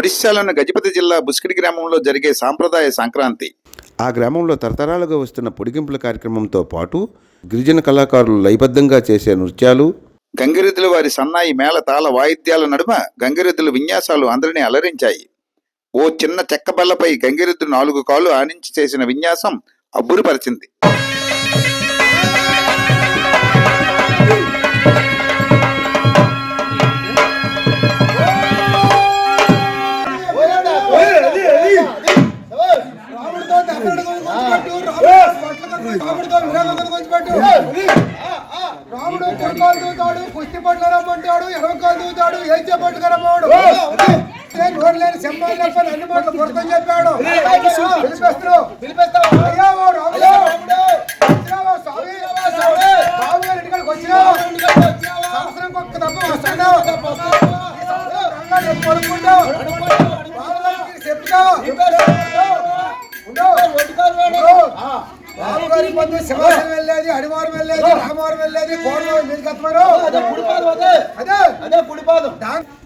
ఒడిశాలోని గజపతి జిల్లా బుస్కిడి గ్రామంలో జరిగే సాంప్రదాయ సంక్రాంతి. ఆ గ్రామంలో తరతరాలుగా వస్తున్న పొడిగింపుల కార్యక్రమంతో పాటు గిరిజన కళాకారులు లయబద్ధంగా చేసే నృత్యాలు గంగిరెద్దుల వారి సన్నాయి మేళ తాళ వాయిద్యాల నడుమ గంగిరెద్దుల విన్యాసాలు అందరినీ అలరించాయి. ఓ చిన్న చెక్క బల్లపై గంగిరెద్దు నాలుగు కాళ్ళు ఆనించి చేసిన విన్యాసం అబ్బురుపరిచింది. ఎడమకాలు దూతాడు ఏం చెప్పట్టుకు రమ్మవాడు ఏ! నోరు లేని సింహాలు అన్ని మాటలు కొడతాం చెప్పాడు. పిలిపిస్తున్నావు అయ్యా ఓ రాముడు. స్వామి? బాబు గారి ఇంటికాడికి వచ్చినావు సంవత్సరం ఒక్క తప్ప వస్తున్నావు పడుకుంటావు చెప్తావు? గారి పొద్దు సింహాసనం వెళ్ళేది అడివారం వెళ్ళేది రామవారం వెళ్ళేది కోరవారం మీరు కత్తమారు అదే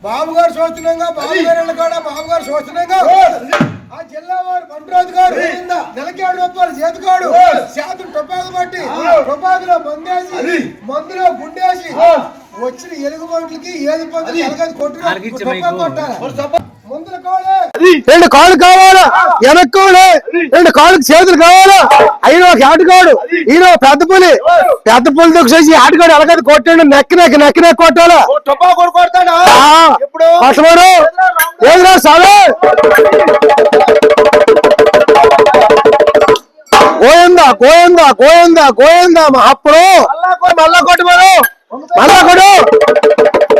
బాబు గారు చూస్తున్నాగా బాబు గారు వెళ్ళకాడ బాబు గారు చూస్తున్నాగా ఆ జిల్లా వారు బంట్రాజు గారు నెలకి ఏడు రూపాయలు చేతుకాడు శాతం టొపాకు పట్టి టొపాకులో మందేసి మందులో గుండేసి వచ్చిన ఎలుగు బంట్లకి ఏది పంతులు ఎలగది కొట్టు కొట్టాలి? కోడే రెండు కాళ్ళు కావాలా? వెనక్కోలే రెండు కాళ్ళకి చేతులు కావాలా? అయిన ఒక ఆటగాడు. ఈయన ఒక పెద్ద పులి. పెద్ద పులి దొక్కేసి ఆటగాడు ఎలాగది కొట్టాడు నెక్కి నెక్కి నెక్కి నెక్కి కొట్టాలా? కొట్టమను ఏదిరా సామే గోయిందా గోయిందా గోయిందా గోయిందా మా అప్పుడు మళ్ళా కొట్టమను మళ్ళా కొడు.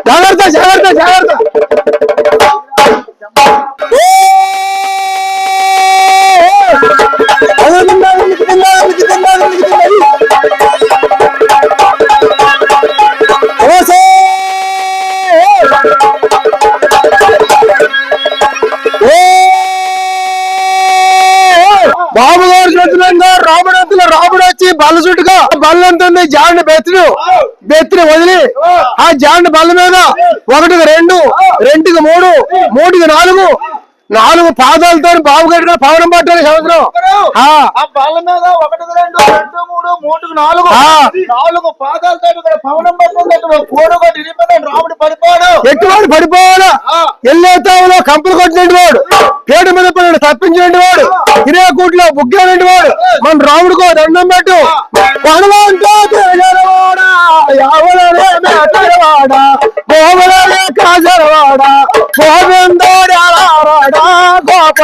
జాగ్రత్త జాగ్రత్త జాగ్రత్త. బాబు గారు చేతులంగా రాముడు ఎత్తులో రాముడు వచ్చి బల్ల చుట్టుగా బల్ల ఎంత ఉంది జాండి బెత్తుడు బెత్తుని వదిలి ఆ జాండ్ బల్ల మీద ఒకటికి రెండు రెండుకి మూడు మూడుకి నాలుగు నాలుగు పాదాలతో బాబు గారి కూడా పవనం పట్టాలి సంవత్సరం ఎట్టువాడు పడిపోవాలా ఎల్లేతావులో కంపలు కొట్టినట్టు వాడు. పేట మీద పడిన తప్పించినట్టు వాడు. ఇదే కూట్లో బుగ్గేనట్టు వాడు. మన రాముడికో దండం పెట్టు. తేజరవాడా, యావలనే మేతరవాడా,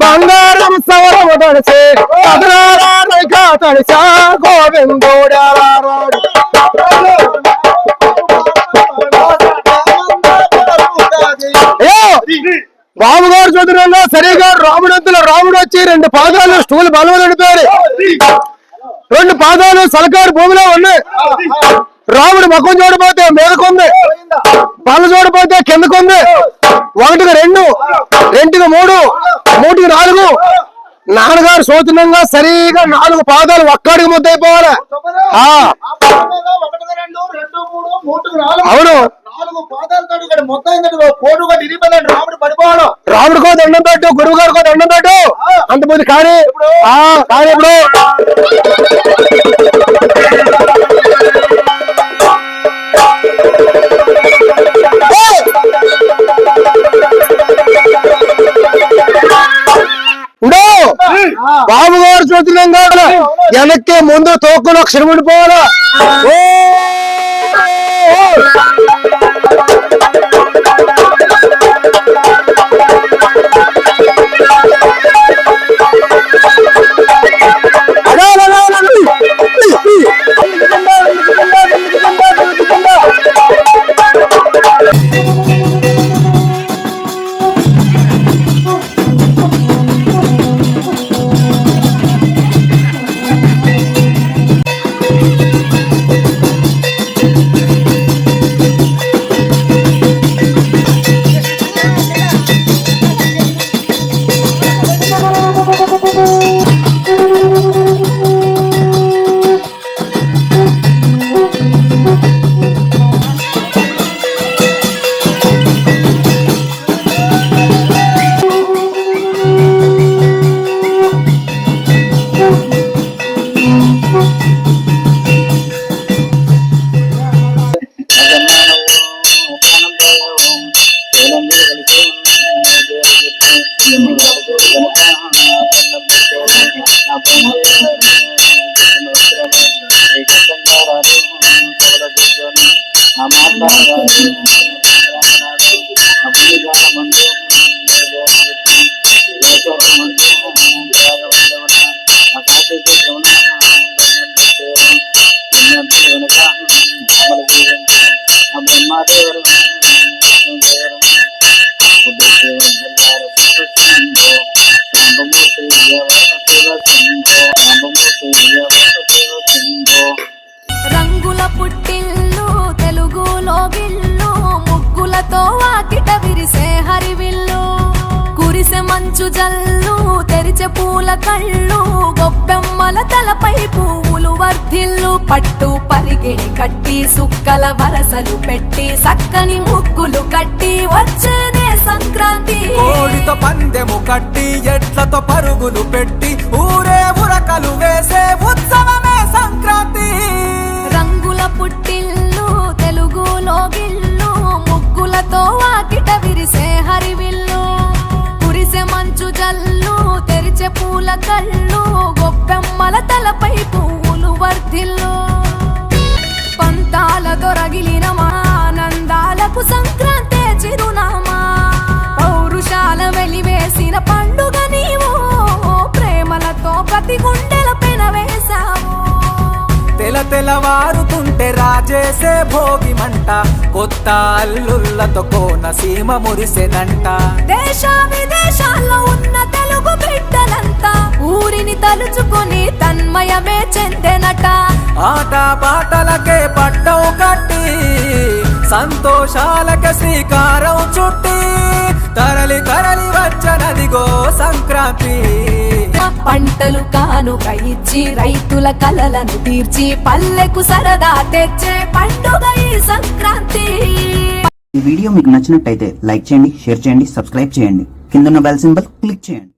బంగారం సవరము తడిసే పదనార తడిసా గోవిందోడారాడు అయ్యో బాబు గారు చూద్దాం సరిగా రాముడంతులో రాముడు వచ్చి రెండు పాదాలు స్టూల్ బలవ నడిపారు రెండు పాదాలు సలకారు భూమిలో ఉన్నాయి. రాముడు ముఖం చూడపోతే మీదకుంది బల చూడపోతే కిందకుంది ఒకటికి రెండు రెండుకి మూడు మూడుకి నాలుగు. నాన్నగారు శోచనంగా సరిగా నాలుగు పాదాలు ఒక్కడికి ముద్దైపోవాలి ఆ, అవును. రాముడు పడిపోడు రాముడికో దండం పెట్టు గురువు గారికో దండం పెట్టు. అంత ముందు కానీ కానీ ఇప్పుడు. బాబు గారు చూస్తున్నాం కాదు వెనక్కి ముందు తోక్కులు అక్షరం பிரம்மாதேவரும் తెరిచే పూల కళ్ళు గొప్పెమ్మల తలపై పువ్వులు వర్ధిల్లు పట్టు పరిగిడి కట్టి సుక్కల వరసలు పెట్టి సక్కని ముక్కులు కట్టి వచ్చేనే సంక్రాంతి. కోడితో పందెము కట్టి ఎట్లతో పరుగులు పెట్టి పూల కళ్ళు గొప్పెమ్మల తలపై పువ్వులు వర్ధిల్లు. పంతాలతో రగిలిన మా ఆనందాలకు సంక్రాంతే చిరునామా. పౌరుషాల వెలివేసిన పండుగ నీవు ప్రేమలతో ప్రతి గుండెల పెనవేశావు తెల తెలవారుతుంటే రాజేసే భోగి మంట కొత్త అల్లుళ్ళతో కోన సీమ మురిసెనంట దేశ విదేశాల్లో ఉన్న తెలుగు ఊరిని తలుచుకొని తన్మయమే చెందెనట. ఆట పాటలకే పట్టం కట్టి సంతోషాలకే శ్రీకారం చుట్టి తరలి తరలి వచ్చనదిగో సంక్రాంతి. పంటలు కానుక ఇచ్చి రైతుల కలలను తీర్చి పల్లెకు సరదా తెచ్చే పండుగ ఈ సంక్రాంతి. ఈ వీడియో మీకు నచ్చినట్టయితే లైక్ చేయండి షేర్ చేయండి సబ్స్క్రైబ్ చేయండి. కింద ఉన్న బెల్ సింబల్ క్లిక్ చేయండి.